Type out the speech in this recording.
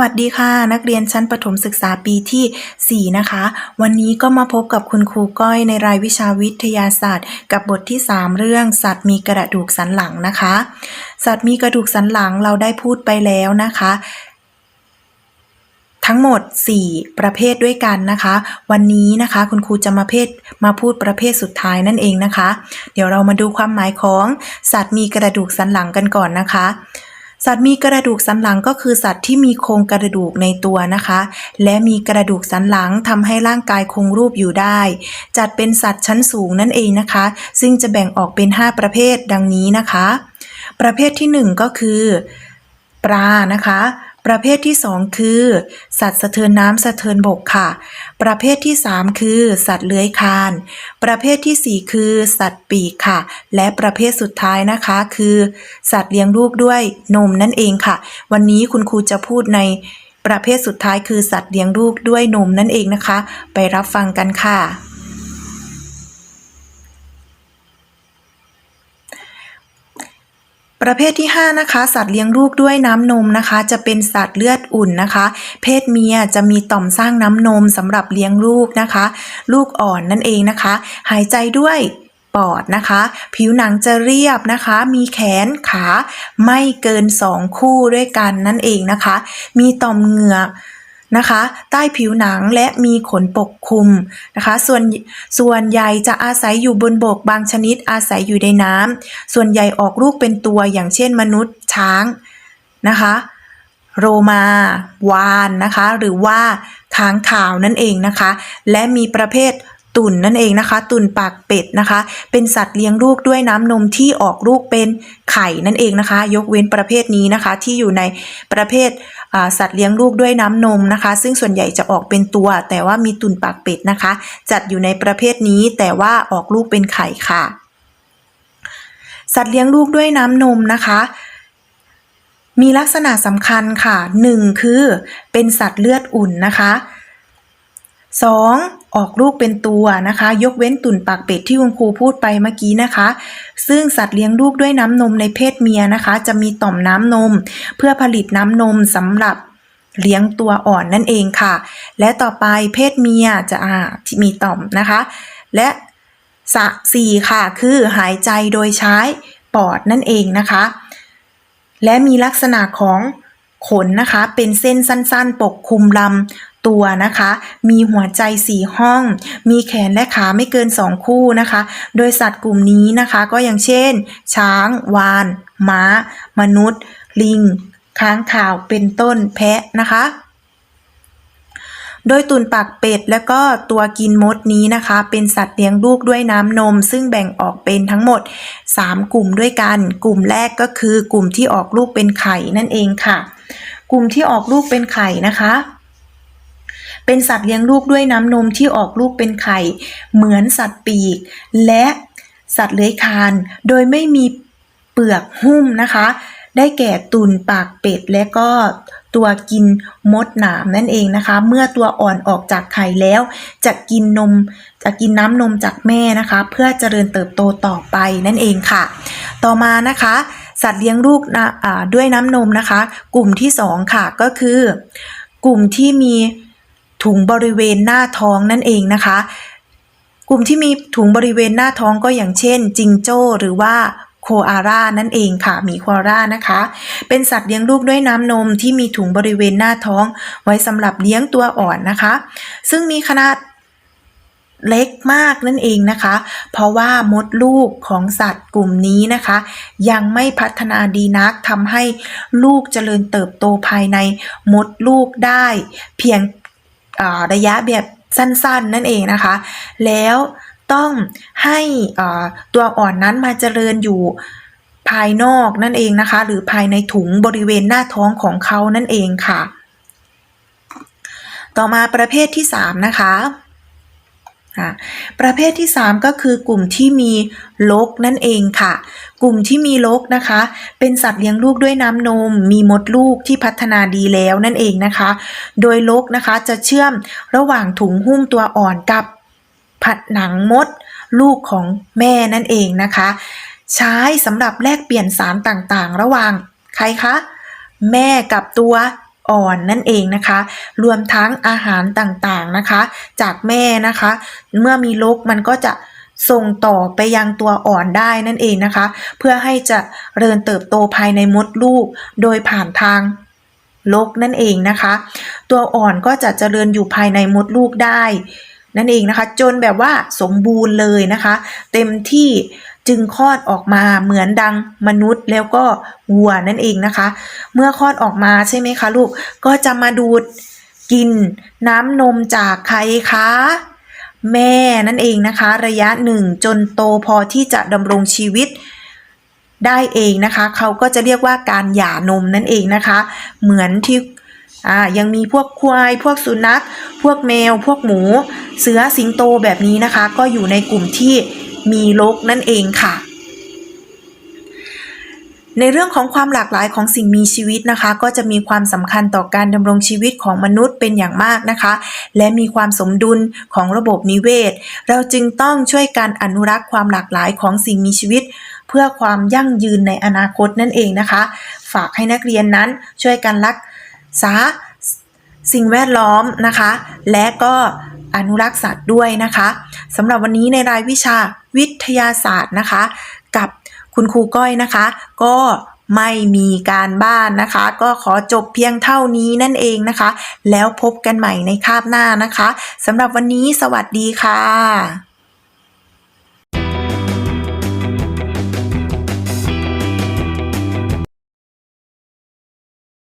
วัสดีค่ะ นักเรียนชั้นประถมศึกษาปีที่ 4 นะคะ วันนี้ก็มาพบกับคุณครูก้อยในรายวิชาวิทยาศาสตร์ กับบทที่ 3 เรื่องสัตว์มีกระดูกสันหลังนะคะ สัตว์มีกระดูกสันหลังเราได้พูดไปแล้วนะคะ ทั้งหมด 4 ประเภทด้วยกันนะคะ วันนี้นะคะคุณครูจะมาเพศมาพูดประเภทสุดท้ายนั่นเองนะคะ เดี๋ยวเรามาดูความหมายของสัตว์มีกระดูกสันหลังกันก่อนนะคะ สัตว์มีกระดูกสันหลังก็คือสัตว์ที่มีโครงกระดูกในตัวนะคะ และมีกระดูกสันหลังทำให้ร่างกายคงรูปอยู่ได้ จัดเป็นสัตว์ชั้นสูงนั่นเองนะคะ ซึ่งจะแบ่งออกเป็น 5 ประเภทดังนี้นะคะ ประเภทที่ 1 ก็คือ ปลานะคะ ประเภทที่ 2 คือ สัตว์สะเทินน้ำสะเทินบกค่ะ ประเภทที่ 3 คือ สัตว์เลื้อยคลาน ประเภททีสี่ 4 คือ สัตว์ปีกค่ะ และประเภทสุดท้ายนะคะคือ สัตว์เลี้ยงลูกด้วยนมนั่นเองค่ะ วันนี้คุณครูจะพูดในประเภทสุดท้ายคือสัตว์เลี้ยงลูกด้วยนมนั่นเองนะคะ ไปรับฟังกันค่ะ ประเภทที่ 5 นะคะ สัตว์เลี้ยงลูกด้วยน้ำนมนะคะ จะเป็นสัตว์เลือดอุ่นนะคะ เพศเมียจะมีต่อมสร้างน้ำนมสำหรับเลี้ยงลูกนะคะ ลูกอ่อนนั่นเองนะคะ หายใจด้วยปอดนะคะ ผิวหนังจะเรียบนะคะ มีแขนขาไม่เกิน 2 คู่ด้วยกันนั่นเองนะคะ มีต่อมเหงือก นะคะ ใต้ผิวหนังและมีขนปกคลุมนะคะ ส่วนส่วนใหญ่จะอาศัยอยู่บนบกบางชนิดอาศัยอยู่ในน้ำส่วนใหญ่ออกลูกเป็นตัวอย่างเช่นมนุษย์ช้างนะคะโรมาวานนะคะ หรือว่าค้างข่าวนั่นเองนะคะ และมีประเภท ตุ่นนั่นเองนะคะ ตุ่นปากเป็ดนะคะ เป็นสัตว์เลี้ยงลูกด้วยน้ำนมที่ออกลูกเป็นไข่นั่นเองนะคะ ยกเว้นประเภทนี้นะคะ ที่อยู่ในประเภทสัตว์เลี้ยงลูกด้วยน้ำนมนะคะ ซึ่งส่วนใหญ่จะออกเป็นตัว แต่ว่ามีตุ่นปากเป็ดนะคะ จัดอยู่ในประเภทนี้แต่ว่าออกลูกเป็นไข่ค่ะ สัตว์เลี้ยงลูกด้วยน้ำนมนะคะมีลักษณะสำคัญค่ะ 1. คือเป็นสัตว์เลือดอุ่นนะคะ 2. ออกลูกเป็นตัวนะคะ ยกเว้นตุ่นปากเป็ดที่คุณครูพูดไปเมื่อกี้นะคะ ซึ่งสัตว์เลี้ยงลูกด้วยน้ำนมในเพศเมียนะคะ จะมีต่อมน้ำนม เพื่อผลิตน้ำนมสำหรับเลี้ยงตัวอ่อนนั่นเองค่ะ และต่อไปเพศเมียจะอ่ามีต่อมนะคะ และสะสี่ค่ะ คือหายใจโดยใช้ปอดนั่นเองนะคะ และมีลักษณะของขนนะคะ เป็นเส้นสั้นๆ ปกคลุมลำ ตัวนะคะ มีหัวใจสี่ห้อง มีแขนและขาไม่เกินสองคู่นะคะ โดยสัตว์กลุ่มนี้นะคะก็อย่างเช่น ช้าง วาน ม้า มนุษย์ ลิง ค้างข่าวเป็นต้นแพะนะคะ โดยตุ่นปากเป็ดและก็ตัวกินมดนี้นะคะ เป็นสัตว์เลี้ยงลูกด้วยน้ำนม ซึ่งแบ่งออกเป็นทั้งหมด 3 กลุ่มด้วยกัน กลุ่มแรกก็คือกลุ่มที่ออกลูกเป็นไข่นั่นเองค่ะ กลุ่มที่ออกลูกเป็นไข่นะคะ เป็นสัตว์เลี้ยงลูกด้วยน้ำนมที่ออกลูกเป็นไข่ เหมือนสัตว์ปีก และสัตว์เลื้อยคลาน โดยไม่มีเปลือกหุ้มนะคะ ได้แก่ตุ่นปากเป็ดและก็ตัวกินมดหนามนั่นเองนะคะ เมื่อตัวอ่อนออกจากไข่แล้ว จะกินนมจะกินน้ำนมจากแม่นะคะ เพื่อเจริญเติบโตต่อไปนั่นเองค่ะ ต่อมานะคะ สัตว์เลี้ยงลูกนะด้วยน้ำนมนะคะ กลุ่มที่สองค่ะก็คือ กลุ่มที่มี ถุงบริเวณหน้าท้องนั่นเองนะคะ กลุ่มที่มีถุงบริเวณหน้าท้องก็อย่างเช่น จิงโจ้หรือว่าโคอาร่านั่นเองค่ะหมีโคอาร่านะคะ เป็นสัตว์เลี้ยงลูกด้วยน้ำนมที่มีถุงบริเวณหน้าท้อง ไว้สำหรับเลี้ยงตัวอ่อนนะคะ ซึ่งมีขนาดเล็กมากนั่นเองนะคะ เพราะว่ามดลูกของสัตว์กลุ่มนี้นะคะ ยังไม่พัฒนาดีนักทำให้ลูกเจริญเติบโตภายในมดลูกได้ เพียง ระยะแบบสั้นๆ นั่นเองนะคะ แล้วต้องให้ตัวอ่อนนั้นมาเจริญอยู่ภายนอกนั่นเองนะคะ หรือภายในถุงบริเวณหน้าท้องของเขานั่นเองค่ะ ต่อมาประเภทที่ 3 นะคะ ประเภทที่ 3 ก็คือกลุ่มที่มีลกนั่นเองค่ะ กลุ่มที่มีลกนะคะ เป็นสัตว์เลี้ยงลูกด้วยน้ำนม มีมดลูกที่พัฒนาดีแล้วนั่นเองนะคะ โดยลกนะคะจะเชื่อมระหว่างถุงหุ้มตัวอ่อนกับผนังมดลูกของแม่นั่นเองนะคะ ใช้สำหรับแลกเปลี่ยนสารต่างๆ ระหว่างใครคะ แม่กับตัว อ่อนนั่นเองนะคะ รวมทั้งอาหารต่างๆนะคะ จากแม่นะคะ เมื่อมีลกมันก็จะส่งต่อไปยังตัวอ่อนได้นั่นเองนะคะ เพื่อให้จะเริญเติบโตภายในมดลูก โดยผ่านทางลกนั่นเองนะคะ ตัวอ่อนก็จะเจริญอยู่ภายในมดลูกได้ นั่นเองนะคะ จนแบบว่าสมบูรณ์เลยนะคะ เต็มที่ จึงคลอดออกมาเหมือนดังมนุษย์แล้วก็วัวนั่นเองนะคะ เมื่อคลอดออกมาใช่ไหมคะลูกก็จะมาดูดกินน้ำนมจากใครคะแม่นั่นเองนะคะ ระยะหนึ่งจนโตพอที่จะดำรงชีวิตได้เองนะคะ เขาก็จะเรียกว่าการหย่านมนั่นเองนะคะ เหมือนที่ยังมีพวกควาย พวกสุนัข พวกแมว พวกหมู เสือสิงโตแบบนี้นะคะ ก็อยู่ในกลุ่มที่ มีลกนั่นเองค่ะ ในเรื่องของความหลากหลายของสิ่งมีชีวิตนะคะ ก็จะมีความสำคัญต่อการดำรงชีวิตของมนุษย์เป็นอย่างมากนะคะ และมีความสมดุลของระบบนิเวศ เราจึงต้องช่วยการอนุรักษ์ความหลากหลายของสิ่งมีชีวิตเพื่อความยั่งยืนในอนาคตนั่นเองนะคะ ฝากให้นักเรียนนั้นช่วยกันรักษาสิ่งแวดล้อมนะคะ และก็อนุรักษ์สัตว์ด้วยนะคะสำหรับวันนี้ในรายวิชา วิทยาศาสตร์นะคะ กับคุณครูก้อยนะคะ ก็ไม่มีการบ้านนะคะ ก็ขอจบเพียงเท่านี้นั่นเองนะคะ แล้วพบกันใหม่ในคาบหน้านะคะสำหรับวันนี้สวัสดีค่ะ